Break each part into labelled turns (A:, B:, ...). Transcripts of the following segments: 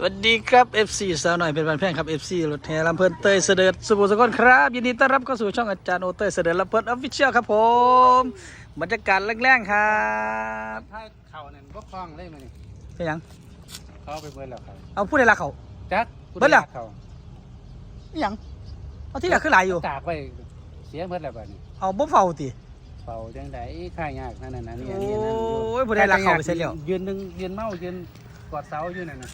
A: สวัสดีครับ FC สาวหน่อยเป็นวันแพงครับ FC รถแห่ลำเพลินเตยเสด็จสุโขสกลครับ ยินดีต้อนรับเข้าสู่ช่องอาจารย์โอเตยเสด็จลำเพลินออฟฟิเชียลครับผมบรรยากาศแรงๆครับ
B: ถ้าเขาเนี่ยก็คล้องเลยมันนี่
A: เป็นหยัง
B: เขาเอาไปเบิร์แล้วเขา
A: เอาพูดในรักเขา
B: จัก
A: เบิดแล้ว
B: เขา
A: เป็นหยังเอาที่เหลือคือหลายอยู่
B: ตากไปเสียเบิดแล้วบัดนี้
A: เอาบ่เฝ้าติ
B: เป่าจังไดค่ายยากนั่นน่ะนะนี่
A: โอ
B: อันนี้อันนั้นอยู่้
A: ยผู้ใดรักเขาไปเสียแล้ว
B: ยืนหนึงยืนเมายืนกอดเสาอยู่นั่นน่ะ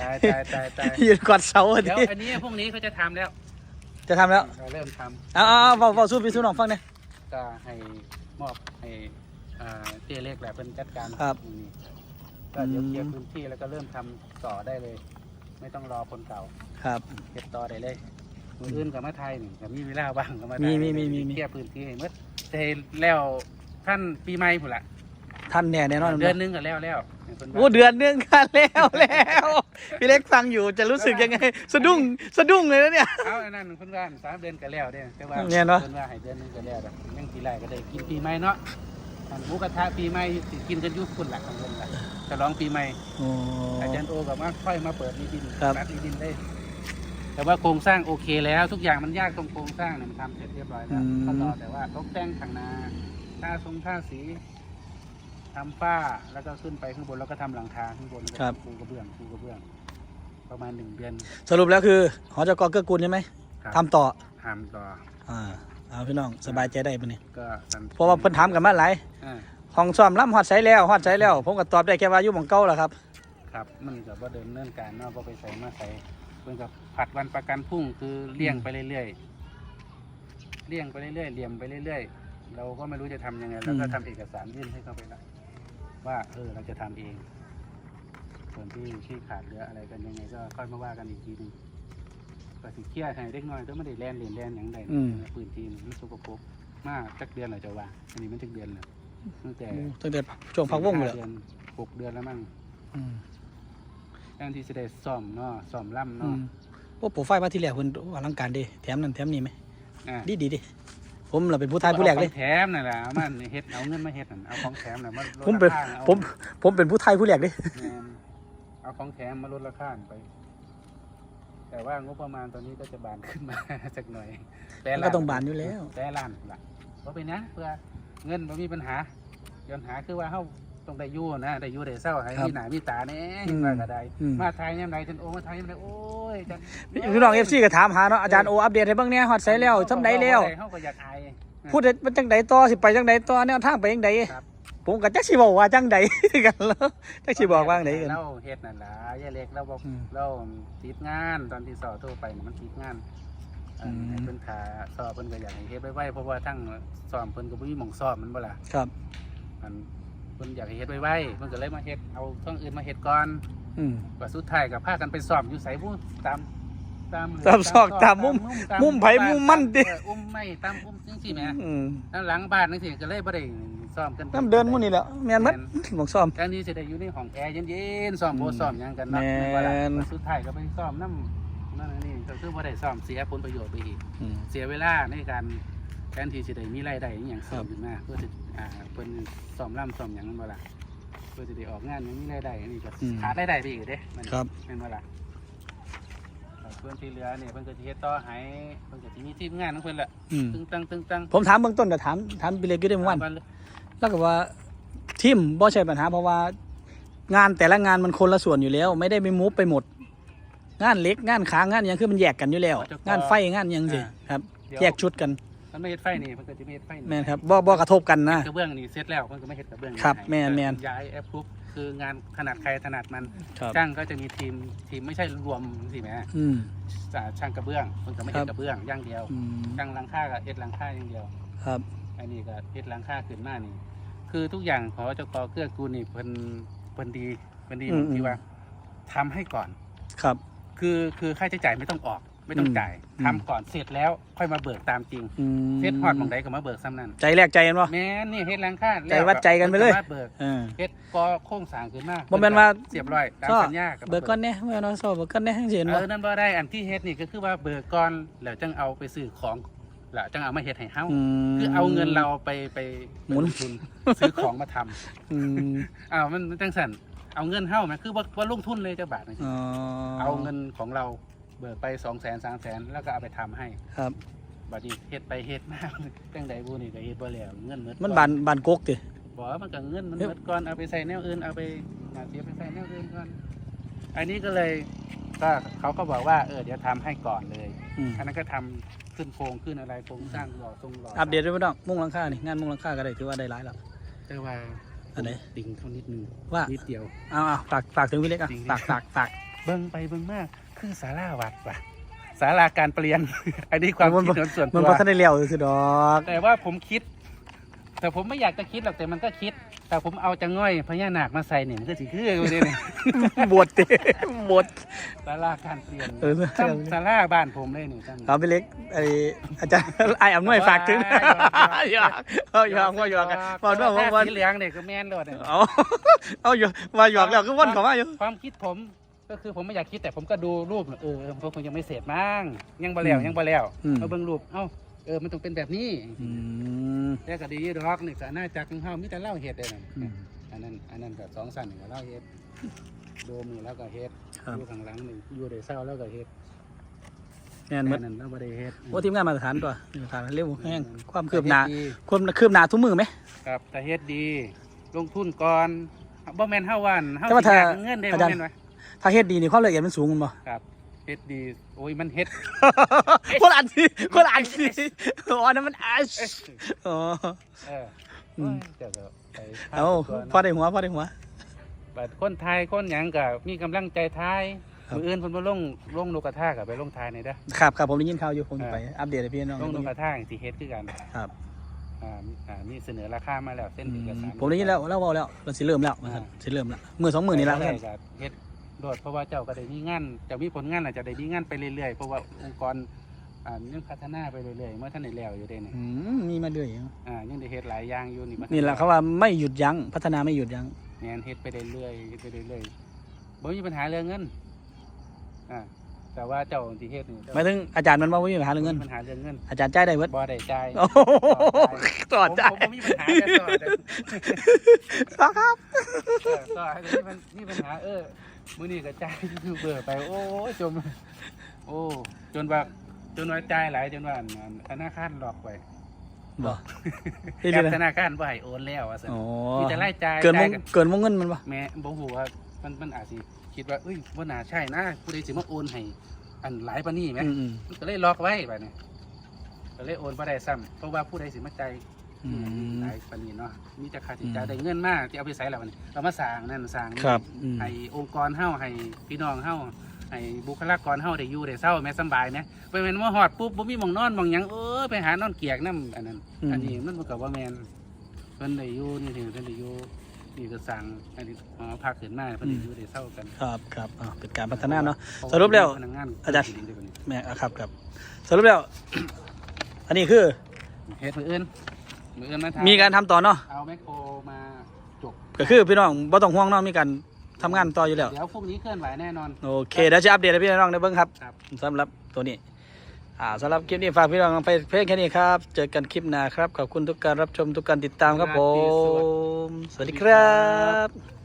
B: ตายตายตายตาย
A: ยืนกอดเสาอะ
B: เดี๋ยว
A: ดิ
B: อันนี้พรุ่งนี้เขาจะทำแล้ว
A: จะทำแล้ว
B: เราเริ่มท
A: เอาเอาเอาเฝ้าเฝ้าสู้พี่สู้น้องฟังเนี่ยำ
B: ก็ให้มอบให้อ่าเตี้ยเล็กแหละเป็นจัดการ
A: ครับ
B: ตงนี้ก็เดี๋ยว
A: อืม
B: เคลียร์พื้นที่แล้วก็เริ่มทำต่อได้เลย ไม่ต้องรอคนเก่า
A: ครับ
B: เก็บต่อได้เลย มืออื่นกับมาไทยนี่ก็มีเวลาว่างกับมาไท
A: มี
B: ย
A: มีมีมีมี
B: เคลียร์พื้นที่ให้หมดแต่แล้วท่านปีใหม่พุ่นละ
A: ท่านแน่แน่นอน
B: เดือนหนึงก็แล้วแล้วให้พิ่นว่า
A: โอ้เดือนหนึงกันแล้วแล้วพี่เล็กฟังอยู่จะรู้สึกยังไง สะดุ้งสะดุ้งเลยนะเนี่ย
B: เอาอันนั้นเพิ่นว่าสามเดือนก็แล้วเด้แต่ว่า
A: เนี่ยเนอะ
B: เพิ่นว่าให้เดือนหนึงก็แล้วดอกยังทีไรก็ได้กินปีใหม่เนาะอันหมูกระทะปีใหม่สิกินกันอยู่พุ่นละทั้งเพิ่นละฉลองปีใหม่
A: โอ้
B: อาจารย์โอกับมาค่อยมาเปิดนิดิน
A: ครับ
B: รัดนิดินได้ แต่ว่าโครงสร้างโอเคแล้ว ทุกอย่างมันยากตรงโครงสร้างเนี่ยมันทำเสร็จเรียบร้อยแล้วก็รอแต่ว่าตกแต่งทางนาท่าทรงท่าสี ทำฝ้าแล้วก็ขึ้นไปข้างบนแล้วก็ทำหลังคาข้างบนแล้วก็ปูกระเบื้องปูกระเบื้อง ประมาณหนึ่งเดือน
A: สรุปแล้วคือหอจกเกื้อกูลใช่ไหม
B: ครับ
A: ทำต่อ
B: ทำต่อ
A: อ่าเอาพี่น้องสบายใจได้ปะเนี่ย
B: ก็สัน
A: เพราะว่าเพิ่นถามกันมาหลาย
B: อ่า
A: ห้องซ้อมล่ำฮอดใสแล้วฮอดใสแล้ว ผมก็ตอบได้แค่ว่าอยู่หม่องเก่าแหละครับ
B: ครับ มันก็บ่เดินเนื่องการเนาะก็ไปใส่มาใส่เพิ่นกับผัดวันประกันพรุ่งคือเลี่ยงไปเรื่อยๆเลี่ยงไปเรื่อยๆเหลี่ยมไปเรื่อยๆ เราก็ไม่รู้จะทำยังไงแล้วก็
A: อืม
B: ทำเอกสารยื่นให้เขาไปแล้วว่าเออเราจะทำเอง ส่วนที่ที่ขาดเหลืออะไรกันยังไงก็ค่อยมาว่ากันอีกทีหนึงก็สิเคลียร์ให้เด็กน้อยก็ไม่ได้แล่นเรียนแล่นอย่างใด
A: อืม
B: ปืนทีมมันสกปรกมากจักเดือนเราจะว่า อันนี้มันจักเดือนแล้วตั้งแต่
A: ตั้งแต่ช่วงพักวงเลย
B: ห้าเดือนหกเดือนแล้วมั้ง
A: อืม
B: แทนที่จะได้ซ่อมเนาะซ่อมล่ำ
A: อื
B: เนาะ
A: มโอ้โปรไฟล์มาที่แรกเพิ่นอลังการเดิแถมนั่นแถมนี่ไหม
B: อ่า
A: ดีดีดิ ผมเราเป็นผู้ทายผู้แรกเลย
B: อาของแถมนั่นแหละเอามันเฮ็ดเอาเงินมาเฮ็ดนั่นเอาของแถมน่ะมาลด
A: ผมเป็น
B: ราคาอา
A: ผมผมเป็นผู้ทายผู้แรกเลย
B: แม่นเอาของแถมมาลดราคาไป แต่ว่างบประมาณตอนนี้ก็จะบานขึ้นมา สักหน่อยแต่
A: มันก็ต้องบานอยู่แล้ว
B: แต่ล้านล่ะเพราะเป็นนะเพื่อเงินไม่มีปัญหาปัญหาคือว่าเฮา ต้องได้อยู่นะได้อยู่ได้เศร้าให้
A: ครับ
B: มีหน้ามีตาแน่
A: อืม
B: ว่าก็ได้
A: อืม
B: มาไทยยามใดจนโอ้มาไทยยามใดโอ้ยจัง
A: พี่น้องเอฟซีก็ถามหาเนาะอาจารย์โออัปเดตให้เบ้างเนี่ยฮอดใสแล้วทำไดแล้ว
B: เฮาก็อยากอาย
A: พูดมันจังใดต่อสิไปจังใดต่อแนวทางไปจังใด
B: ครับ
A: ผมก็จักสิบอกว่าจังใดกันแล้วจักสิบอกว่าจังใดกัน
B: เราเฮ็ดนั่นล่ะยายเล็กเราบอก
A: อืม
B: เราติดงานตอนที่สอบโทรไปน่ะมันติดงานเอ่ออ
A: ม
B: ให้เพิ่นขาสอบเพิ่นก็อยากให้เฮ็ดไว้ๆเพราะว่าทั้งสอบเพิ่นก็บ่มีหม่องสอบมันบ่ล่ะ
A: ครับ
B: มัน เพิ่นอยากให้เฮ็ดไว้ๆเพิ่นก็เลยมาเฮ็ดเอาช่องอื่นมาเฮ็ดก่อน
A: อืม
B: ว่าสุดท้ายก็พากันไปสอบอยู่ไสผู้ตามตาม
A: ตามซอกตามมุม
B: ตา
A: มุมไผมุมมันดิ
B: เอออุ้มไม่ตามอุ้มจังซี่แหม
A: อืม
B: แล้วหลังบ้านจังซี่ก็เลยบ่ได้ซ้อมกัน
A: น้ำเดินหมื้นี้แหล้วแม่นมัดหมองซ้อม
B: แทนที่จะได้อยู่ในห้องแอร์เย็นๆซ้อมโบ
A: อืม
B: ซ้อมหยังกันเนาะ
A: แม่น
B: ว่าล่ะสุดท้ายก็ไปซ้อมน้ำนั่นนี่ก็คือบ่ได้ซ้อมเสียผลประโยชน์ไปอีก
A: อืม
B: เสียเวลาในการ แทนที่จะได้มีรายได้อหย่างเสริ
A: ครั
B: ม
A: บ
B: ขึ้นมาเพื่อจะอ่าเพิ่นซ้อมร่ำซ้อมหยังนั่นบ่ล่ะเพื่อจะได้ออกงานมีรายได้อันนี้ก็ขาดรายได้ไปอีกเด้มัน
A: ครับ
B: แม่นบ่ล่ะครับเพื่อนที่เหลือเนี่ยเพิ่นก็สิเฮ็ดต่อให้เพิ่นก็สิมีทีมงานของเพิ่นแหละ
A: อืม
B: ตึงตังตึงตัง
A: ผมถามเบื้องต้นแต่ถามถามไปเลยก็ได้เมื่อวัน
B: วันเลย
A: แล้วก็ว่าทีมบ่ใช่ปัญหาเพราะว่า งานแต่ละงานมันคนละส่วนอยู่แล้ว ไม่ได้ไปมูฟไปหมด งานเล็กงานค้างงานหยังคือมันแยกกันอยู่แล้ว งานไฟงานหยังสิครับ
B: เดี๋ยว
A: แยกชุดกัน
B: มันไม่เฮ็ดไฟนี่เพิ่นก็สิไม่เฮ็ดไฟนี่
A: แม่นครับบ่บ่กระทบกันนะ
B: กระเบื้องนี่เสร็จแล้วเพิ่นก็ไม่เฮ็ดกระเบื้อง
A: ครับ
B: ให้
A: แม่นแม่น
B: ย้ายแอปพรูฟคืองานถนัดใครถนัดมัน
A: ครับ
B: ช่างก็จะมีทีมทีมไม่ใช่รวมสิแหม
A: อืม
B: อ่าช่างกระเบื้องเพิ่นก็ไม่
A: ครั
B: เฮ็
A: บ
B: ดกระเบื้องอย่างเดียว
A: อืม
B: ช่างหลังคาก็เฮ็ดหลังคาอย่างเดียว
A: ครับ
B: อันนี้ก็เฮ็ดหลังคาขึ้นมานี่ คือทุกอย่างขอเจ้าขอเกื้อกูลนี่เพิ่นเพิ่นดีเพิ่นดีตรงที่ว่าทำให้ก่อน
A: ครับ
B: คือคือค่าใช้จ่ายไม่ต้องออก ไม่ต้องจ่าย
A: อืม
B: ทำก่อนเสร็จแล้วค่อยมาเบิกตามจริง
A: อืม
B: เฮ็ดฮอดหมองใดก็มาเบิกซ้ำนั่น
A: ใจแรกใจกันบ่
B: แม่นนี่เฮ็ดหลังคา
A: ใจวัดใจกันไปเลย
B: พิ่มาเบิก
A: เออ
B: เฮ็ดก็โครงสร้างขึ้นมา
A: บ่แม่นว่า
B: เสียบร้อยตาม
A: ก็
B: สัญญากับ
A: เบิกก้อนแน่เมื่อน้องสอบเบิกก้อนแน่ให้เห็น
B: เอ
A: บ่
B: อนั่นบ่ได้ อันที่เฮ็ดนี่ก็คือว่าเบิกก่อนแล้วจังเอาไปซื้อของแล้วจังเอามาเฮ็ดให้เฮา
A: ม
B: คือเอาเงินเราไปไป
A: หมุน
B: ไปลงทุนซื้อของมาทำ
A: อืม
B: อ้าวมันมันจังสั่นเอาเงินเฮ้าไหมคือว่าว่าลงทุนเลยเจ้าบาทนะ
A: อ๋อ
B: เอาเงินของเรา เบิกไปสองแสนสามแสนแล้วก็เอาไปทำให้
A: ครับ
B: บัดนี้เฮ็ดไปเฮ็ดมาจังใดบูนี่ก็เฮ็ดบ่แล้วเงินหมด
A: มัน
B: ก่
A: บานบานกกติ
B: บอกว่ามันก็เงินมัน
A: เฮ้ย
B: หมดก่อนเอาไปใส่แนวอื่นเอาไปหาเสียไปใส่แนวอื่นก่อนอันนี้ก็เลยก็เขาก็บอกว่าเออเดี๋ยวทำให้ก่อนเลย
A: อืม
B: อันนั้นก็ทำขึ้นโครงขึ้นอะไรโครงสร้างหล่อทรงหล่อ
A: อัปเดตด้วยพี่น้องมุ่งหลังคานี่งานมุ่งหลังคาก็ได้ถือว่าได้หลายแล้ว
B: แต่ว่า
A: อันไหน
B: ติ่งเขานิดนึง
A: ว่า
B: นิดเดียว
A: เอาเอาฝากฝากถึงพี่เล็กอะ
B: จริง
A: ฝากฝากฝาก
B: เบิ่งไปเบิ่งมาก คือศาลาวัดว่ะศาลาการเปลี่ยน อันนี้ความคิดเห็นส่วน
A: มัน
B: ตัว
A: ก็ท่านได้เลี้ยวคือดอก
B: แต่ว่าผมคิด แต่ผมไม่อยากจะคิดหรอกแต่มันก็คิด แต่ผมเอาจะง่อยพญานาคมาใส่เนี่ยมันก็สิคือไปเลยเนี่ย
A: บวชติบวช
B: ศาลาการเปลี่ยน
A: เออ
B: ตั้งศาลาบ้านผมเลยนี่ตั้ง
A: เอาพี่เล็กไออาจารย์ไออำนวยฝากถึงอยากเอาอยากว่าอยากบอกด้วยว่าวัน
B: สีเหลืองเนี่ยก็แม่นเลยเนี่ย
A: เอาเอาอยู่ว่าหยอกแล้วก็วนเข้ามาอยู่
B: ความคิดผม ก็คือผมไม่อยากคิดแต่ผมก็ดูรูปเออเออผมคงยังไม่เสร็จมั้งยังบ่แล้วยังบ่แล้ว
A: อืม
B: เอาเบิ่งรูปเอ้าเออมันต้องเป็นแบบนี้
A: อืม
B: แต่ก็ดีดอกนี่ก็น่าจักของเฮามีแต่เล่าเฮ็ดได้นั่น
A: อืม
B: อันนั้นอันนั้นก็สองสั่นก็เล่าเฮ็ดโดมนี่แล้วก็เฮ็ด
A: ครับ
B: อยู่ข้างหลังนี่อยู่ได้เศร้าแล้วก็เฮ็ด
A: แน่นหมด
B: อันนั้นเราบ่ได้เฮ็ด
A: โอ้ทีมงานมาตรฐานตัวมาตรฐานเร็วแห้งความคืบหน้า
B: แต่เฮ็ดดี
A: ความคืบหน้าทุกมือไหม
B: ครับแต่เฮ็ดดี ลงทุนก่อนบ่แม่นเฮาว่านเฮา
A: แต่ว่า
B: สิ
A: ถ้า
B: ยากเงินได้
A: อา
B: บ่
A: จารย์
B: แม่นวะ
A: ถ้าเฮ็ดดีนี่ความละเอียดมันสูงมันบ่
B: ครับเฮ็ดดีโอ้ยมันเฮ็ด
A: คนอ่านสิคนอ่านสิอ๋อนั่นมันอัชอ๋อ
B: เออ
A: อืม
B: โอ้ยเดี๋ยวก็ไป
A: เอาพอได้หัวพอได้หัว
B: บัดคนไทยคนหยังก็มีกำลังใจทาย
A: ครับ
B: มื้ออื่นเพิ่นบ่ลงลงนกกระทาก็ไปลงทายในอยเด้อ
A: ครับครับผมได้ยินข่าวอยู่ผมจะไปอัปเดตให้พี่น้อง
B: ลงนกกระทาสิเฮ็ดคือกัน
A: ครับ
B: อ่าอ่ามีเสนอราคามาแล้วเส้น
A: อื
B: เอก
A: ม
B: สาร
A: ผมได้ยินแล้วแล้วเว้าแล้วมันสิเริ่มแล้วมันสิเริ่มแล้วมือสองมือนี่ละ
B: ได้
A: ท่าน
B: ก็เฮ็ด โดดเพราะว่าเจ้าก็ได้มีงานเจะมีผลงานอาจจะได้มีงานไปเรื่อยๆเพราะว่าองค์กรอ่ายังพัฒนาไปเรื่อยๆเมื่อท่านได้แล้วอยู่เด้นี่
A: อืมมีมาเรื่อย
B: อ่ายังได้เฮ็ดหลายอย่างอยู่นี่มั
A: นี่แหละเขาว่าไม่หยุดยั้งพัฒนาไม่หยุดยั้ง
B: แม่นเฮ็ดไปเรื่อยๆเฮ็ดไปเรื่อยๆบ่มีปัญหาเรื่องเงินอ่าแต่ว่าเจ้าที่เฮ็ดนี่
A: หมายถึงอาจารย์มันว่าไม่มีปัญหาเรื่องเงิน
B: บ่มีปัญหาเรื่องเงิน
A: อาจารย์จ่ายได้เบิด
B: บ่ได้จ่าย
A: โอ้โหต่อ
B: ผม
A: จ่าย
B: ผมบ่มีปัญหาแต่ต่อแต่
A: ครับ
B: เออต่อให้มีปัญมีปัญหาเออ มื้อนี้ก็จ่ายยูทูบเบอร์ไป โอ้ยจม โอ้ จนว่าจนว่าจ่ายหลายจนว่าอันอันธนาคารหลอกไป
A: บ่ที่
B: แอ
A: นี่
B: ปธ
A: นะ
B: นาคารบ่ให้โอนแล้วว่าซั่น
A: โอ้
B: มีแต่รายจ่าย
A: เกินว
B: จ่างย
A: เกินวงเงินมันปะ
B: แม่บ่ฮู้ว่ามันมันอาจสิคิดว่าเอ้ยบ่น่าใช่นะผู้ใดสิมาโอนให้อันหลายปานนี้แหม
A: อืมอืม
B: มันก็เลยล็อกไว้บัดนี้ก็เลยโอนบ่ได้ซ้ำเพราะว่าผู้ใดสิมาจ่าย
A: อืม
B: หลายปานนี้เนาะมีแต่ค่าใช้จ่ายได้เงินมาที่เอาไปใช้แล้วมันเรามาสร้างนั่นสร้างนี่
A: ครับอืม
B: ให้องค์กรเฮาให้พี่น้องเฮาให้บุคลากรเฮาได้อยู่ได้เศร้าแม่สำบายนะไปแม่นว่าฮอดปุ๊บบ่มีหม่องนอนหม่องหยังเออไปหานอนเกียกนํอันนั้น อันนี้มันบ่ก็ว่าแม่นเพิ่นได้อยู่นี่ถึงเพิ่นได้อยู่นี่ก็สร้างอันนี้หอพักขึ้นมาเพิ่นได้อยู่ได้เศร้ากัน
A: ครับครับอ่าเป็นการพัฒนาเนาะ สรุปแล้ว
B: พนักงาน
A: อาจารย์
B: ดีๆเดี๋ยวนี้
A: แม่อะครับครับสรุปแล้ว อันนี้คือ
B: เฮ็ดมื้ออื่น มื้ออื่นมาทำ
A: มีการทำต่อเนาะ
B: เอาแมคโครมาจบ
A: ก็คือพี่น้องบ่ต้องห่วงเนาะมีการทำงานต่ออยู่แล้ว
B: เดี๋ยวพรุ่งนี้เคลื่อนไหวแน่นอน
A: โอเคเดี๋ยวจะอัปเดตให้พี่น้องได้เบิ่งครับ
B: ครับ
A: สำหรับตัวนี้ อ่าสำหรับคลิปนี้ฝากพี่น้องไปเพียงแค่นี้ครับ เจอกันคลิปหน้าครับ ขอบคุณทุกการรับชมทุกการติดตามครับผม สวัสดีครับ